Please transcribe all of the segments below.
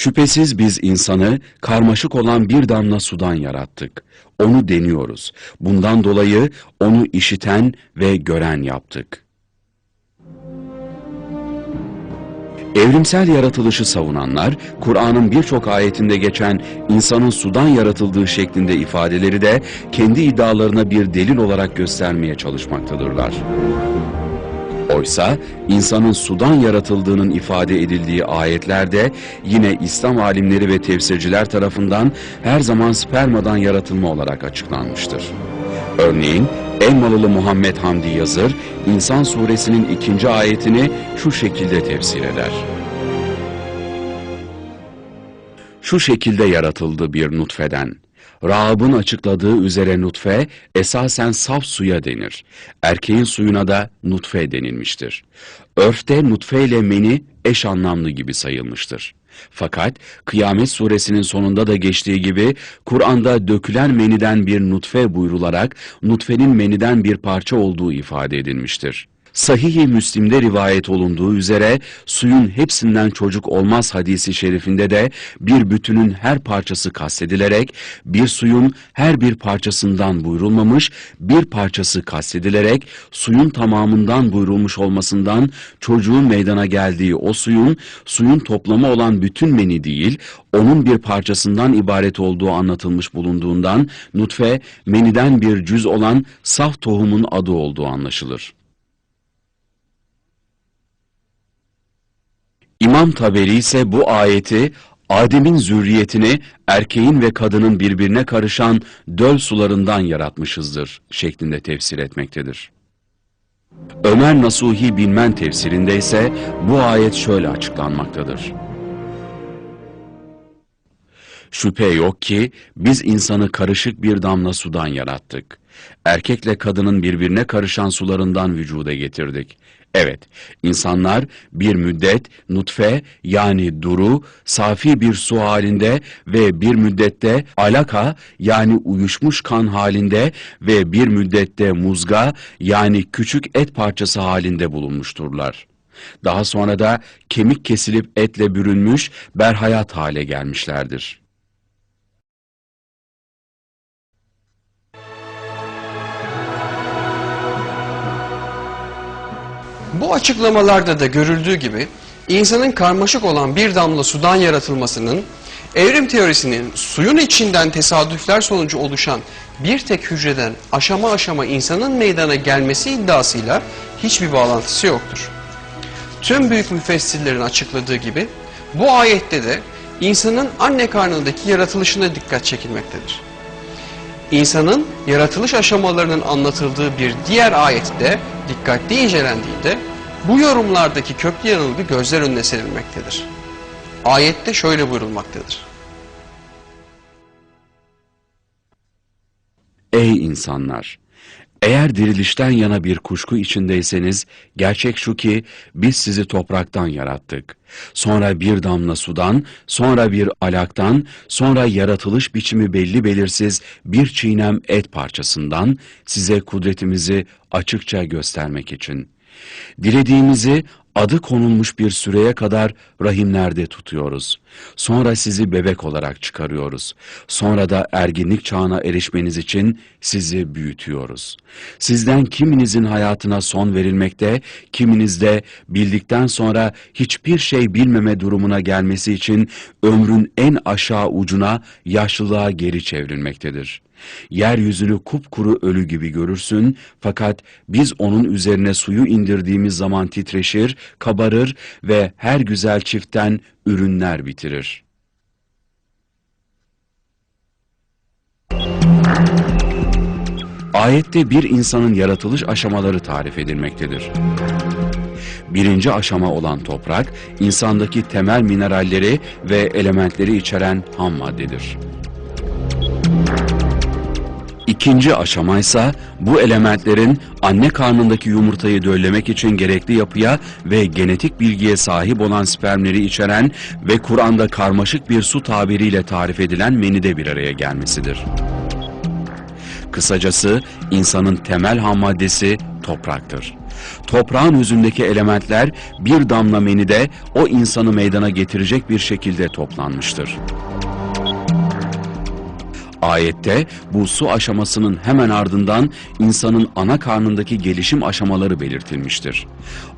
Şüphesiz biz insanı karmaşık olan bir damla sudan yarattık. Onu deniyoruz. Bundan dolayı onu işiten ve gören yaptık. Evrimsel yaratılışı savunanlar, Kur'an'ın birçok ayetinde geçen insanın sudan yaratıldığı şeklinde ifadeleri de kendi iddialarına bir delil olarak göstermeye çalışmaktadırlar. Oysa insanın sudan yaratıldığının ifade edildiği ayetlerde yine İslam alimleri ve tefsirciler tarafından her zaman spermadan yaratılma olarak açıklanmıştır. Örneğin Elmalılı Muhammed Hamdi Yazır, İnsan suresinin ikinci ayetini şu şekilde tefsir eder. Şu şekilde yaratıldı bir nutfeden. Rahab'ın açıkladığı üzere nutfe esasen saf suya denir. Erkeğin suyuna da nutfe denilmiştir. Örfte nutfe ile meni eş anlamlı gibi sayılmıştır. Fakat Kıyamet suresinin sonunda da geçtiği gibi Kur'an'da dökülen meniden bir nutfe buyrularak nutfenin meniden bir parça olduğu ifade edilmiştir. Sahih-i Müslim'de rivayet olunduğu üzere suyun hepsinden çocuk olmaz hadisi şerifinde de bir bütünün her parçası kastedilerek bir suyun her bir parçasından buyrulmamış bir parçası kastedilerek suyun tamamından buyrulmuş olmasından çocuğun meydana geldiği o suyun suyun toplamı olan bütün meni değil onun bir parçasından ibaret olduğu anlatılmış bulunduğundan nutfe meniden bir cüz olan saf tohumun adı olduğu anlaşılır. İmam Taberi ise bu ayeti Adem'in zürriyetini erkeğin ve kadının birbirine karışan döl sularından yaratmışızdır şeklinde tefsir etmektedir. Ömer Nasuhi Bilmen tefsirinde ise bu ayet şöyle açıklanmaktadır. Şüphe yok ki biz insanı karışık bir damla sudan yarattık. Erkekle kadının birbirine karışan sularından vücuda getirdik. Evet, insanlar bir müddet nutfe yani duru, safi bir su halinde ve bir müddette alaka yani uyuşmuş kan halinde ve bir müddette muzga yani küçük et parçası halinde bulunmuşturlar. Daha sonra da kemik kesilip etle bürünmüş berhayat hale gelmişlerdir. Bu açıklamalarda da görüldüğü gibi insanın karmaşık olan bir damla sudan yaratılmasının evrim teorisinin suyun içinden tesadüfler sonucu oluşan bir tek hücreden aşama aşama insanın meydana gelmesi iddiasıyla hiçbir bağlantısı yoktur. Tüm büyük müfessirlerin açıkladığı gibi bu ayette de insanın anne karnındaki yaratılışına dikkat çekilmektedir. İnsanın yaratılış aşamalarının anlatıldığı bir diğer ayette dikkatli incelendiğinde bu yorumlardaki köklü yanılgı gözler önüne serilmektedir. Ayette şöyle buyurulmaktadır. Ey insanlar! Eğer dirilişten yana bir kuşku içindeyseniz, gerçek şu ki biz sizi topraktan yarattık. Sonra bir damla sudan, sonra bir alaktan, sonra yaratılış biçimi belli belirsiz bir çiğnem et parçasından size kudretimizi açıkça göstermek için. Dilediğimizi adı konulmuş bir süreye kadar rahimlerde tutuyoruz. Sonra sizi bebek olarak çıkarıyoruz. Sonra da erginlik çağına erişmeniz için sizi büyütüyoruz. Sizden kiminizin hayatına son verilmekte, kiminiz de bildikten sonra hiçbir şey bilmeme durumuna gelmesi için ömrün en aşağı ucuna yaşlılığa geri çevrilmektedir. Yeryüzünü kupkuru ölü gibi görürsün fakat biz onun üzerine suyu indirdiğimiz zaman titreşir, kabarır ve her güzel çiftten ürünler bitirir. Ayette bir insanın yaratılış aşamaları tarif edilmektedir. Birinci aşama olan toprak, insandaki temel mineralleri ve elementleri içeren ham maddedir. İkinci aşama ise bu elementlerin anne karnındaki yumurtayı döllemek için gerekli yapıya ve genetik bilgiye sahip olan spermleri içeren ve Kur'an'da karmaşık bir su tabiriyle tarif edilen menide bir araya gelmesidir. Kısacası insanın temel ham maddesi topraktır. Toprağın yüzündeki elementler bir damla menide o insanı meydana getirecek bir şekilde toplanmıştır. Ayette bu su aşamasının hemen ardından insanın ana karnındaki gelişim aşamaları belirtilmiştir.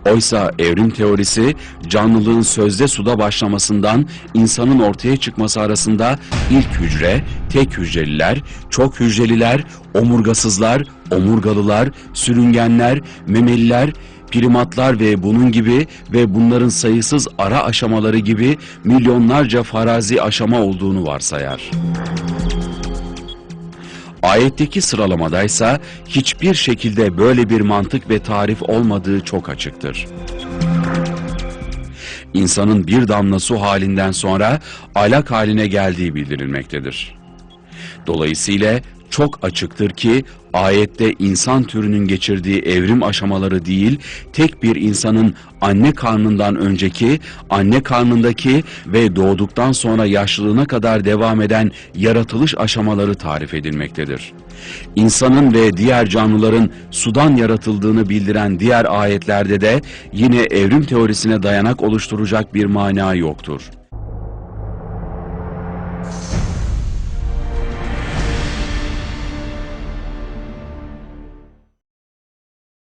Oysa evrim teorisi canlılığın sözde suda başlamasından insanın ortaya çıkması arasında ilk hücre, tek hücreliler, çok hücreliler, omurgasızlar, omurgalılar, sürüngenler, memeliler, primatlar ve bunun gibi ve bunların sayısız ara aşamaları gibi milyonlarca farazi aşama olduğunu varsayar. Ayetteki sıralamadaysa hiçbir şekilde böyle bir mantık ve tarif olmadığı çok açıktır. İnsanın bir damla su halinden sonra alak haline geldiği bildirilmektedir. Dolayısıyla çok açıktır ki ayette insan türünün geçirdiği evrim aşamaları değil, tek bir insanın anne karnından önceki, anne karnındaki ve doğduktan sonra yaşlılığına kadar devam eden yaratılış aşamaları tarif edilmektedir. İnsanın ve diğer canlıların sudan yaratıldığını bildiren diğer ayetlerde de yine evrim teorisine dayanak oluşturacak bir mana yoktur.